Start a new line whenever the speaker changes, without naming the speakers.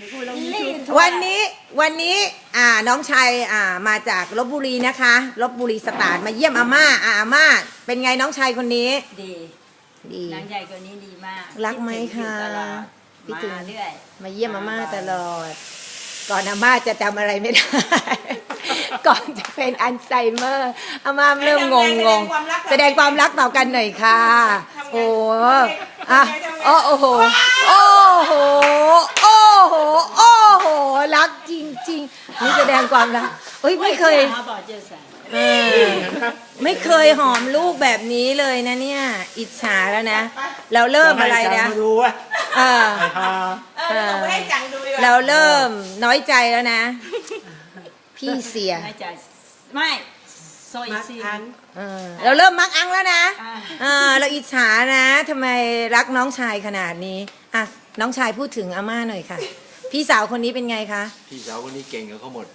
กูลงยูทูบ
วันนี้วันนี้อ่าน้องชายอ่ามาจากลบบุรีนะคะลบบุรีสตาร์ทมาเยี่ยมอาม่าอ่าอาม่าเป็นไงน้องชายคนนี้
ดี
ดี
นางใหญ่กว่านี้ดีมาก
รักไหม
คิดถึง
คะ
อยู่ตลอด
คิดถึง
มาเรื่อย
มาเยี่ยมอาม่าตลอด ก่อนอาม่าจะจำอะไรไม่ได้ ก่อนจะเป็นอัลไซเมอร์อาม่าเริ่มงงงงแสดงความรักต่อกันหน่อยค่ะ โอ้อะโอ้โหโอ้โหโอ้โหโอ้โหรัก จริงๆนี่แสดงความรักเฮ้ยไม่เคย
เขาบอกเจสัน
เออไม่เคยหอมลูกแบบนี้เลยนะเนี่ย อิจฉาแล้วนะ เราเริ่มอะไรนะ
มาดูว่า
เออ
ไอ้ฮา
เออส่งไปให้จังดูดีกว่า
เราเริ่มน้อยใจแล้วนะ พี่เสีย
ไม่ใจไม่โซอิ
มา
ซี
ทัน
เออเราเริ่มมักอังแล้วนะ
อ่า
เออเราอิจฉานะทำไมรักน้องชายขนาดนี้อะน้องชายพูดถึงอาม่าหน่อยค่ะ พี่สาวคนนี้เป็นไงคะ
พี่สาวคนนี้เก่งกับเขาหมด